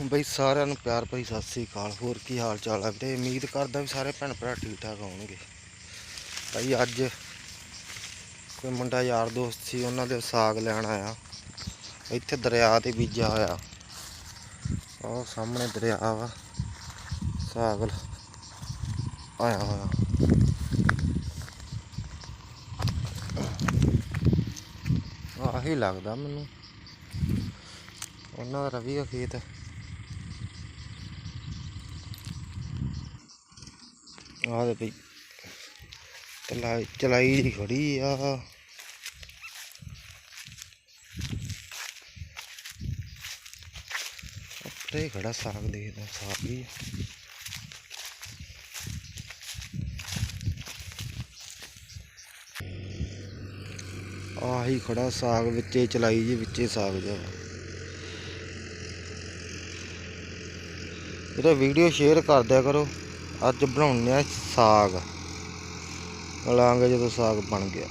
ਬਈ ਸਾਰਿਆਂ ਨੂੰ ਪਿਆਰ ਭਰੀ ਸਤਿ ਸ੍ਰੀ ਅਕਾਲ। ਹੋਰ ਕੀ ਹਾਲ ਚਾਲ ਹੈ ਤੇ ਉਮੀਦ ਕਰਦਾ ਵੀ ਸਾਰੇ ਭੈਣ ਭਰਾ ਠੀਕ ਠਾਕ ਹੋਣਗੇ। ਭਾਈ ਅੱਜ ਕੋਈ ਮੁੰਡਾ ਯਾਰ ਦੋਸਤ ਸੀ, ਉਹਨਾਂ ਦੇ ਸਾਗ ਲੈਣ ਆਇਆ। ਇੱਥੇ ਦਰਿਆ ਤੇ ਬੀਜਿਆ ਹੋਇਆ। ਉਹ ਸਾਹਮਣੇ ਦਰਿਆ ਵਾ। ਸਾਗ ਆਇਆ ਹੋਇਆ। ਆਹੀ ਲੱਗਦਾ ਮੈਨੂੰ। ਉਹਨਾਂ ਦਾ ਰਵੀ ਦਾ ਖੇਤ। ਆਹ ਦੇ ਬਈ ਚਲਾਈ ਚਲਾਈ ਦੀ ਖੜੀ ਆ। ਉੱਤੇ ਖੜਾ ਸਾਗ ਦੇਖਦਾ ਸਾਗ ਵੀ ਆਹੀ ਖੜਾ ਸਾਗ ਵਿੱਚੇ, ਚਲਾਈ ਜੀ ਵਿੱਚੇ ਸਾਗ ਜਾ ਵਾ। ਇਹਦਾ ਵੀਡੀਓ ਸ਼ੇਅਰ ਕਰ ਦਿਆ ਕਰੋ। ਅੱਜ ਬਣਾਉਂਦੇ ਆ ਸਾਗ। ਲਾਂਗੇ ਜਦੋਂ ਸਾਗ ਬਣ ਗਿਆ।